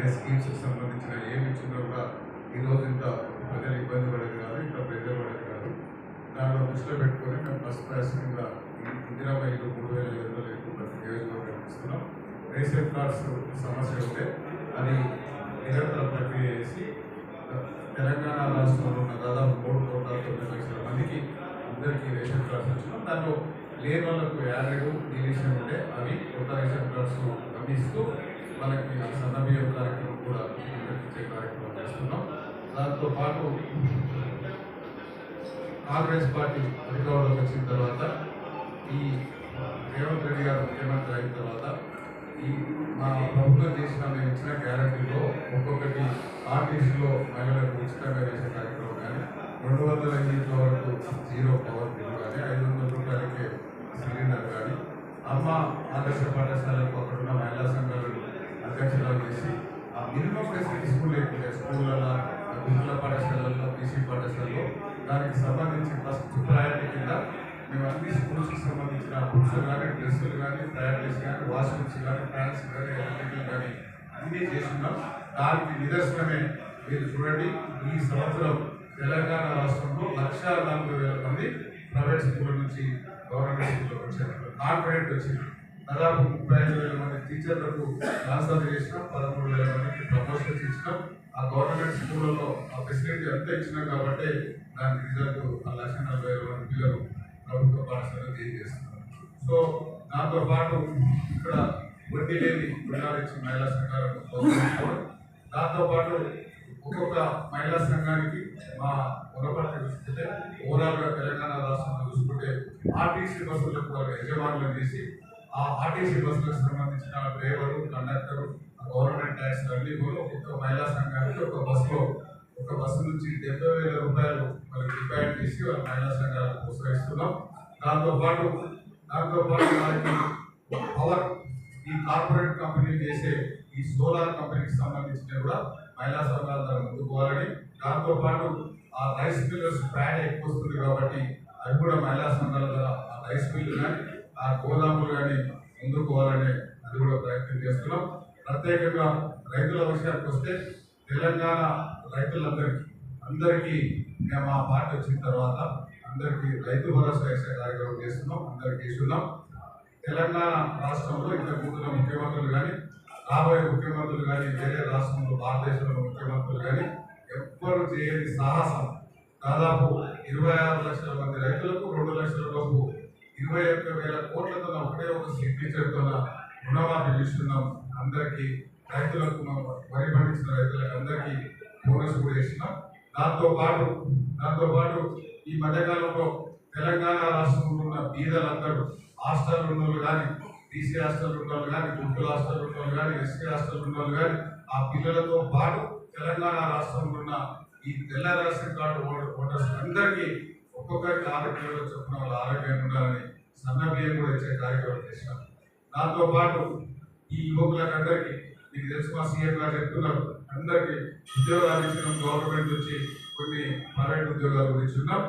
వేరే స్కీమ్స్కి సంబంధించిన ఏమి ఇచ్చినా కూడా ఈరోజు ఇంత ప్రజలు ఇబ్బంది పడేది కాదు ఇట్లా ప్రెజర్ పడేది కాదు దానిలో దృష్టిలో పెట్టుకొని మేము ఫస్ట్ క్లాస్ కింద ఇందిరామ మూడు వేల ఐదు వందల ఎక్కువ ప్రతి నియోజకవర్గం ఇస్తున్నాం రేషన్ కార్డ్స్ సమస్య ఉంటే అది నిరంతర ప్రక్రియ చేసి తెలంగాణ రాష్ట్రంలో ఉన్న దాదాపు మూడు కోట్ల తొమ్మిది లక్షల మందికి అందరికీ రేషన్ కార్డ్స్ ఇచ్చినాం దాంట్లో లేని వాళ్ళకు యాడ్ నీళ్ళు ఉంటే అవి కొత్త రేషన్ కార్డ్స్ అందిస్తూ మనకి సన్నబియ్యం కార్యక్రమం కూడా ఇచ్చే కార్యక్రమం చేస్తున్నాం. దాంతో పాటు కాంగ్రెస్ పార్టీ అధికారంలోకి వచ్చిన తర్వాత ఈ రేవంత్ రెడ్డి గారు ముఖ్యమంత్రి అయిన తర్వాత ఈ మా ప్రభుత్వం చేసిన మేము ఇచ్చిన గ్యారంటీలో ఒక్కొక్కటి ఆర్టీసీలో మహిళలకు ఉచితంగా చేసే కార్యక్రమం కానీ రెండు వందల యూనిట్ల వరకు జీరో పవర్ బిల్లు కానీ ఐదు వందల రూపాయలకే సిలిండర్ కానీ అమ్మ ఆదర్శ పాఠశాలకు అక్కడ ఉన్న మహిళా సంఘాలు అధ్యక్షులు చేసి ఆ మినిమం ఫెసిలిటీస్ కూడా లేకుండా స్కూళ్ళలో గురుకుల పాఠశాలల్లో బీసీ పాఠశాలలో దానికి సంబంధించి ఫస్ట్ ప్రయారిటీ కింద మేము అన్ని స్కూల్స్కి సంబంధించిన బుక్స్ కానీ డ్రెస్సులు కానీ ప్రయారిటీస్ కానీ వాష్రూమ్స్ కానీ ఫ్యాన్స్ కానీ ఎలక్ట్రికల్ కానీ అన్నీ చేస్తున్నాం. దానికి నిదర్శనమే. మీరు చూడండి ఈ సంవత్సరం తెలంగాణ రాష్ట్రంలో లక్ష నలభై వేల మంది ప్రైవేట్ స్కూల్ నుంచి గవర్నమెంట్ స్కూల్లో వచ్చారు. కాన్ఫిడెంట్ వచ్చింది. దాదాపు ముప్పై ఐదు వేల మంది టీచర్లకు ట్రాన్స్ఫర్ చేసినాం పదమూడు వేల మందికి ప్రమోషన్స్ ఇచ్చినాం. ఆ గవర్నమెంట్ స్కూళ్ళలో ఆ ఫెసిలిటీ అంతా ఇచ్చినాం కాబట్టి దానికి రిజల్ట్ ఆ లక్ష నలభై వేల మంది పిల్లలు ప్రభుత్వ పాఠశాలలో తెలియజేస్తున్నారు చేస్తున్నారు. సో దాంతో పాటు ఇక్కడ వడ్డీ లేని రుణాలు ఇచ్చిన మహిళా సంఘాలను ప్రోత్సహించుకోవడం దాంతో పాటు ఒక్కొక్క మహిళా సంఘానికి మా పొరపాటు చూసుకుంటే ఓవరాల్గా తెలంగాణ రాష్ట్రంలో చూసుకుంటే ఆర్టీసీ బస్సులకు కూడా యజమానులు చేసి ఆ ఆర్టీసీ బస్సులకు సంబంధించిన డ్రైవరు కండక్టరు గవర్నమెంట్ ట్యాక్స్ అన్ని కూడా ఒక్కొక్క మహిళా సంఘానికి ఒక బస్సులో ఒక బస్సు నుంచి డెబ్బై వేల రూపాయలు మరి డిపాయిట్ చేసి వాళ్ళ మహిళా సంఘాలకు ప్రోత్సహిస్తున్నాం. దాంతోపాటు దాంతోపాటు పాటు వారికి పవర్ ఈ కార్పొరేట్ కంపెనీలు చేసే ఈ సోలార్ కంపెనీకి సంబంధించిన కూడా మహిళా సంఘాల ద్వారా ముందుకు దాంతోపాటు పాటు ఆ రైస్ మిల్లర్స్ బ్రాండ్ ఎక్కువ వస్తుంది కాబట్టి అది కూడా మహిళా సంఘాల ద్వారా ఆ రైస్ మిల్లు కానీ ఆ గోదాములు కానీ ముందుకు పోవాలని అది కూడా ప్రయత్నం చేస్తున్నాం. ప్రత్యేకంగా రైతుల విషయానికి వస్తే తెలంగాణ రైతులందరికీ అందరికీ మేము మా పార్టీ వచ్చిన తర్వాత అందరికీ రైతు భరోసా వేసే కార్యక్రమం చేస్తున్నాం అందరికీ ఇస్తున్నాం. తెలంగాణ రాష్ట్రంలో ఇంతకు ముందున్న ముఖ్యమంత్రులు కానీ రాబోయే ముఖ్యమంత్రులు కానీ వేరే రాష్ట్రంలో భారతదేశంలో ముఖ్యమంత్రులు కానీ ఎవ్వరు చేయని సాహసం దాదాపు ఇరవై ఆరు లక్షల మంది రైతులకు రెండు లక్షల లోపు ఇరవై ఒక్క వేల కోట్లతో ఒకటే ఒక సిగ్నేచర్తో రుణమాఫీ చేస్తున్నాం. అందరికీ రైతులకు మనం వరి పండించిన రైతులకు అందరికీ బోనస్ కూడా ఇస్తున్నాం దాంతోపాటు దాంతోపాటు ఈ మధ్యకాలంలో తెలంగాణ రాష్ట్రంలో ఉన్న బీదలందరూ హాస్టల్ ఉన్న వాళ్ళు కానీ బీసీ హాస్టల్ ఉన్న వాళ్ళు కానీ గుంటూరు హాస్టల్ ఉన్న వాళ్ళు కానీ ఎస్సీ హాస్టల్ ఉన్న వాళ్ళు కానీ ఆ పిల్లలతో పాటు తెలంగాణ రాష్ట్రంలో ఉన్న ఈ తెల్ల రేషన్ కార్డు ఓటర్స్ అందరికీ ఒక్కొక్కరికి ఆరు కిలోలు చొప్పున వాళ్ళ ఆరోగ్యంగా ఉండాలని సన్నబియ్యం కూడా ఇచ్చే కార్యక్రమం చేసినాం దాంతో పాటు ఈ యువకులకందరికీ మీకు తెలుసు మా సీఎం గారు చెప్తున్నారు అందరికీ ఉద్యోగాలు ఇచ్చిన గవర్నమెంట్ నుంచి కొన్ని ప్రైవేట్ ఉద్యోగాలు గురించి ఉన్నాం